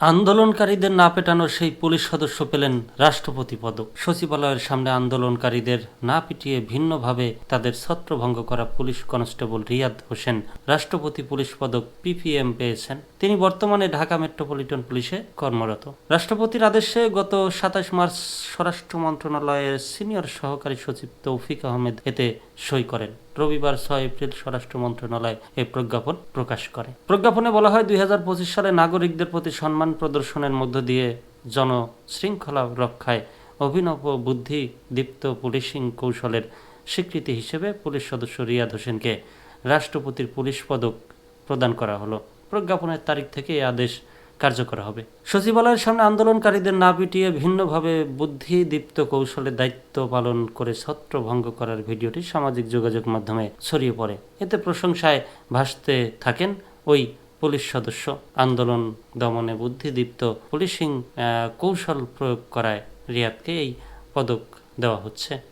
আন্দোলনকারীদের না পেটানোর সেই পুলিশ সদস্য পেলেন রাষ্ট্রপতি পদক। সচিবালয়ের সামনে আন্দোলনকারীদের না পিটিয়ে ভিন্নভাবে তাদের ছত্রভঙ্গ করা পুলিশ কনস্টেবল রিয়াদ হোসেন রাষ্ট্রপতি পুলিশ পদক পিপিএম পেয়েছেন। তিনি বর্তমানে ঢাকা মেট্রোপলিটন পুলিশে কর্মরত। রাষ্ট্রপতির আদেশে গত সাতাশ মার্চ স্বরাষ্ট্র মন্ত্রণালয়ের সিনিয়র সহকারী সচিব তৌফিক আহমেদ এতে সই করেন। রবিবার ছয় এপ্রিল স্বরাষ্ট্র মন্ত্রণালয় এই প্রজ্ঞাপন প্রকাশ করে। প্রজ্ঞাপনে বলা হয়, দুই হাজার পঁচিশ সালে নাগরিকদের প্রতি সম্মান প্রদর্শনের মধ্য দিয়ে জন শৃঙ্খলা রক্ষায় অভিনব বুদ্ধি দীপ্ত পুলিশিং কৌশলের স্বীকৃতি হিসেবে পুলিশ সদস্য রিয়াদ হোসেনকে রাষ্ট্রপতির পুলিশ পদক প্রদান করা হলো। প্রজ্ঞাপনের তারিখ থেকে এই আদেশ কার্যকর হবে। সচিবালয়ের সামনে আন্দোলনকারীদের না পিটিয়ে ভিন্নভাবে বুদ্ধিদীপ্ত কৌশলে দায়িত্ব পালন করে ছত্রভঙ্গ করার ভিডিওটি সামাজিক যোগাযোগ মাধ্যমে ছড়িয়ে পড়ে। এতে প্রশংসায় ভাসতে থাকেন ওই পুলিশ সদস্য। আন্দোলন দমনে বুদ্ধিদীপ্ত পুলিশিং কৌশল প্রয়োগ করায় রিয়াদকে এই পদক দেওয়া হচ্ছে।